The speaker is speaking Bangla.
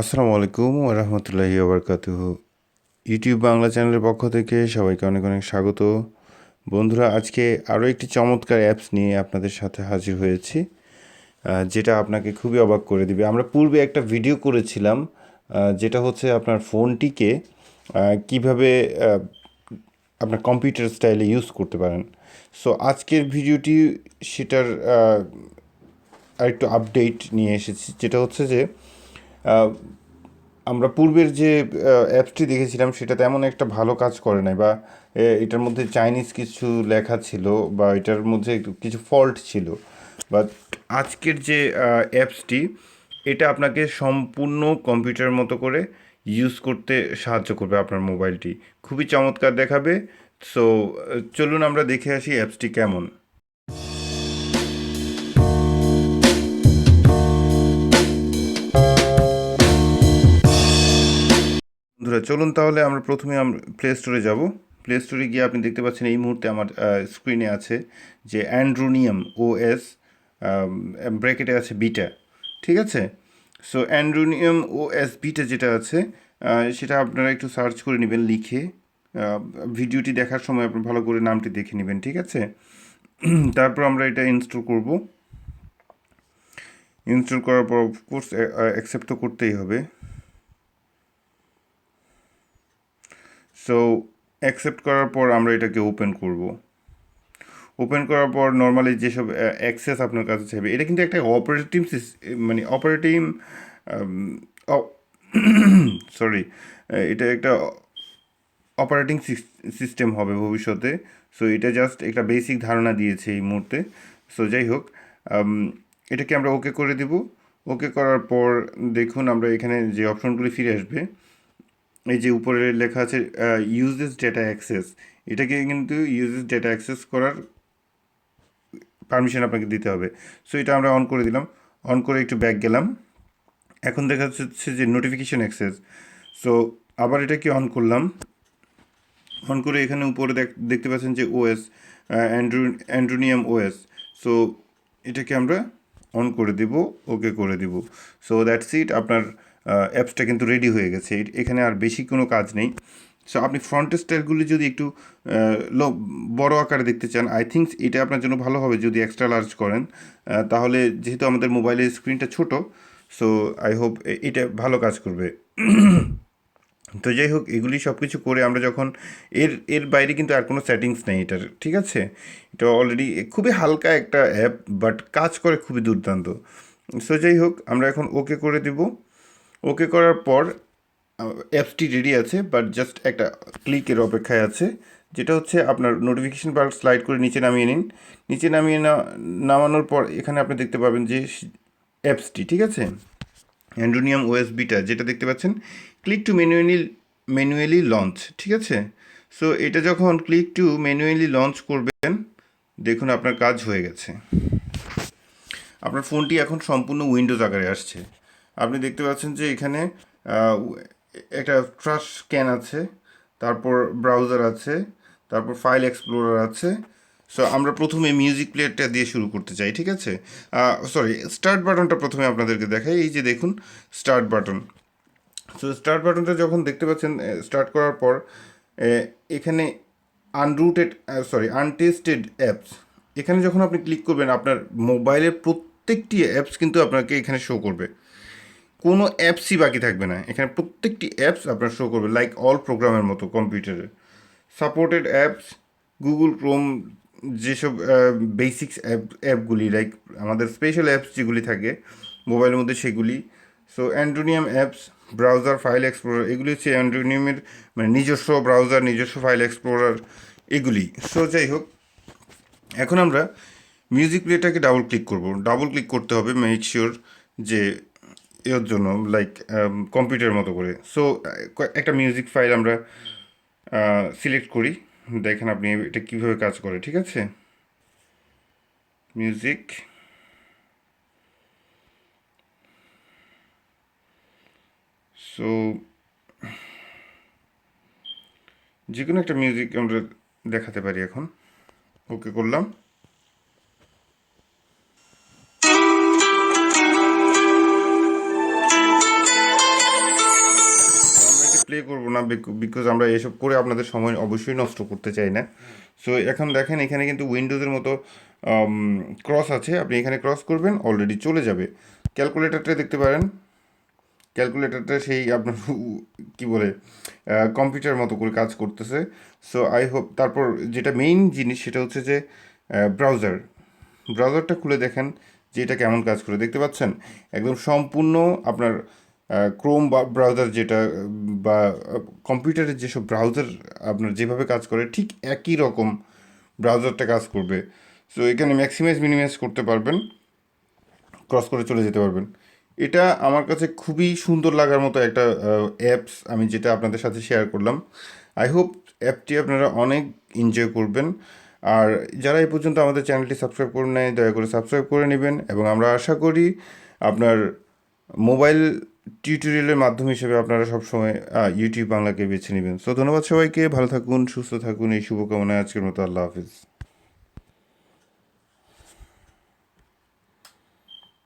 আসসালামু আলাইকুম রহমতুল্লাহি আবরকাতুহ ইউটিউব বাংলা চ্যানেলের পক্ষ থেকে সবাইকে অনেক অনেক স্বাগত। বন্ধুরা, আজকে আরও একটি চমৎকার অ্যাপস নিয়ে আপনাদের সাথে হাজির হয়েছি যেটা আপনাকে খুবই অবাক করে দিবে। আমরা পূর্বে একটা ভিডিও করেছিলাম যেটা হচ্ছে আপনার ফোনটিকে কীভাবে আপনার কম্পিউটার স্টাইলে ইউজ করতে পারেন। সো, আজকের ভিডিওটি সেটার আরেকটু আপডেট নিয়ে এসেছি, যেটা হচ্ছে যে আমরা পূর্বের যে অ্যাপসটি দেখেছিলাম, সেটা তেমন একটা ভালো কাজ করে নাই, বা এটার মধ্যে চাইনিজ কিছু লেখা ছিল, বা, এটার মধ্যে কিছু ফল্ট ছিল। বাট আজকের যে অ্যাপসটি এটা আপনাকে সম্পূর্ণ কম্পিউটারের মতো করে ইউজ করতে সাহায্য করবে আপনার মোবাইলটি খুবই চমৎকার দেখাবে। সো চলুন আমরা দেখে আসি অ্যাপসটি কেমন। বন্ধুরা চলুন তাহলে আমরা প্রথমে আমরা প্লে স্টোরে যাব। প্লে স্টোরে গিয়ে আপনি দেখতে পাচ্ছেন এই মুহূর্তে আমার স্ক্রিনে আছে যে অ্যান্ড্রোনিয়াম ওএস ব্র্যাকেটে আছে বিটা ঠিক আছে? সো অ্যান্ড্রোনিয়াম ওএস বিটা যেটা আছে সেটা আপনারা একটু সার্চ করে নেবেন, লিখে ভিডিওটি দেখার সময় আপনি ভালো করে নামটি দেখে নেবেন, ঠিক আছে? তারপর আমরা এটা ইনস্টল করব। ইনস্টল করার পর অফকোর্স অ্যাকসেপ্ট তো করতেই হবে। সো অ্যাকসেপ্ট করার পর আমরা এটাকে ওপেন করব। ওপেন করার পর নর্মালি যেসব অ্যাক্সেস আপনার কাছে চাইবে, এটা কিন্তু একটা অপারেটিভ মানে অপারেটিভ সরি এটা একটা অপারেটিং সিস্টেম হবে ভবিষ্যতে। সো এটা জাস্ট একটা বেসিক ধারণা দিয়েছে এই মুহূর্তে। সো যাই হোক এটাকে আমরা ওকে করে দিব। ওকে করার পর দেখুন আমরা এখানে যে অপশনগুলি ফিরে আসবে এই যে উপরে লেখা আছে ইউজেস ডেটা অ্যাক্সেস এটাকে কিন্তু ইউজেস ডেটা অ্যাক্সেস করার পারমিশন আপনাকে দিতে হবে। সো এটা আমরা অন করে দিলাম। অন করে একটু ব্যাক গেলাম। এখন দেখা যাচ্ছে যে নোটিফিকেশন অ্যাক্সেস সো আবার এটাকে অন করলাম। অন করে এখানে উপরে দেখ- দেখতে পাচ্ছেন যে ওএস অ্যান্ড্রু অ্যান্ড্রোনিয়াম ওএস সো এটাকে আমরা অন করে দিব ওকে করে দিব। সো দ্যাটস ইট আপনার অ্যাপসটা কিন্তু রেডি হয়ে গেছে। এখানে আর বেশি কোনো কাজ নেই। সো আপনি ফ্রন্ট স্টাইলগুলি যদি একটু লো, বড় আকারে দেখতে চান আই থিঙ্ক এটা আপনার জন্য ভালো হবে যদি এক্সট্রা লার্জ করেন। তাহলে যেহেতু আমাদের মোবাইলের স্ক্রিনটা ছোট সো আই হোপ এটা ভালো কাজ করবে। তো যাই হোক, এগুলি সব কিছু করে আমরা যখন, এর এর বাইরে কিন্তু আর কোনো সেটিংস নেই এটার, ঠিক আছে? এটা অলরেডি খুবই হালকা একটা অ্যাপ বাট কাজ করে খুবই দুর্দান্ত। সো যাই হোক, আমরা এখন ওকে করে দিব। ওকে করার পর অ্যাপসটি রেডি আছে বাট জাস্ট একটা ক্লিকের অপেক্ষায় আছে, যেটা হচ্ছে আপনার নোটিফিকেশন বার স্লাইড করে নিচে নামিয়ে নিন। নিচে নামিয়ে নামানোর পর এখানে আপনি দেখতে পাবেন যে অ্যাপসটি ঠিক আছে? অ্যান্ড্রোনিয়াম ওএস বিটা যেটা দেখতে পাচ্ছেন click to manually manually launch ঠিক আছে? সো এটা যখন ক্লিক টু ম্যানুয়ালি লঞ্চ করবেন, দেখুন আপনার কাজ হয়ে গেছে। আপনার ফোনটি এখন সম্পূর্ণ উইন্ডোজ আকারে আসছে। আপনি দেখতে পাচ্ছেন যে এখানে একটা ট্রাশ স্ক্যান আছে, তারপর ব্রাউজার আছে, তারপর ফাইল এক্সপ্লোরার আছে। সো আমরা প্রথমে মিউজিক প্লেয়ারটা দিয়ে শুরু করতে চাই, ঠিক আছে? সরি স্টার্ট বাটনটা প্রথমে আপনাদেরকে দেখাই। এই যে দেখুন স্টার্ট বাটন সো স্টার্ট বাটনটা যখন দেখতে পাচ্ছেন স্টার্ট করার পর এখানে আনরুটেড সরি আনটেস্টেড অ্যাপস এখানে যখন আপনি ক্লিক করবেন, আপনার মোবাইলের প্রত্যেকটি অ্যাপস কিন্তু আপনাকে এখানে শো করবে। কোনো অ্যাপসই বাকি থাকবে না। এখানে প্রত্যেকটি অ্যাপস আপনার শো করবে লাইক অল প্রোগ্রামের মতো কম্পিউটারে সাপোর্টেড অ্যাপস গুগল ক্রোম যেসব বেসিক্স অ্যাপ অ্যাপগুলি লাইক আমাদের স্পেশাল অ্যাপস যেগুলি থাকে মোবাইলের মধ্যে সেগুলি। So Andronium apps browser file explorer এগুলি হচ্ছে অ্যান্ড্রোনিয়ামের মানে নিজস্ব ব্রাউজার নিজস্ব ফাইল এক্সপ্লোরার এগুলি। সো যাই হোক, এখন আমরা মিউজিক প্লেটাকে ডাবল ক্লিক করব। ডাবল ক্লিক করতে হবে মেক শিওর যে এর জন্য লাইক কম্পিউটারের মতো করে। সো একটা মিউজিক ফাইল আমরা সিলেক্ট করি। দেখেন আপনি এটা কীভাবে কাজ করে, ঠিক আছে? মিউজিক সো যে কোনো একটা মিউজিক আমরা দেখাতে পারি এখন। ওকে করলাম। প্লে করব না বিকজ আমরা এসব করে আপনাদের সময় অবশ্যই নষ্ট করতে চাই না। সো এখন দেখেন এখানে কিন্তু উইন্ডোজের মতো ক্রস আছে। আপনি এখানে ক্রস করবেন অলরেডি চলে যাবে। ক্যালকুলেটারটা দেখতে পারেন। ক্যালকুলেটারটা সেই আপনার কি বলে কম্পিউটার মতো করে কাজ করতেছে। সো আই হোপ তারপর যেটা মেইন জিনিস সেটা হচ্ছে যে ব্রাউজার ব্রাউজারটা খুলে দেখেন যে এটা কেমন কাজ করে। দেখতে পাচ্ছেন? একদম সম্পূর্ণ আপনার ক্রোম বা ব্রাউজার যেটা, বা কম্পিউটারের যেসব ব্রাউজার আপনার যেভাবে কাজ করে, ঠিক একই রকম ব্রাউজারটা কাজ করবে। সো এখানে ম্যাক্সিমাইজ মিনিমাইজ করতে পারবেন ক্রস করে চলে যেতে পারবেন। এটা আমার কাছে খুবই সুন্দর লাগার মতো একটা অ্যাপস আমি যেটা আপনাদের সাথে শেয়ার করলাম। আই হোপ অ্যাপটি আপনারা অনেক এনজয় করবেন। আর যারা এই পর্যন্ত আমাদের চ্যানেলটি সাবস্ক্রাইব করে নেয় দয়া করে সাবস্ক্রাইব করে নেবেন। এবং আমরা আশা করি আপনার মোবাইল টিউটোরিয়ালের মাধ্যম হিসেবে আপনারা সবসময় ইউটিউব বাংলাকে বেছে নেবেন। সো ধন্যবাদ সবাইকে। ভালো থাকুন, সুস্থ থাকুন। এই শুভকামনায় আজকের মতো আল্লাহ হাফিজ।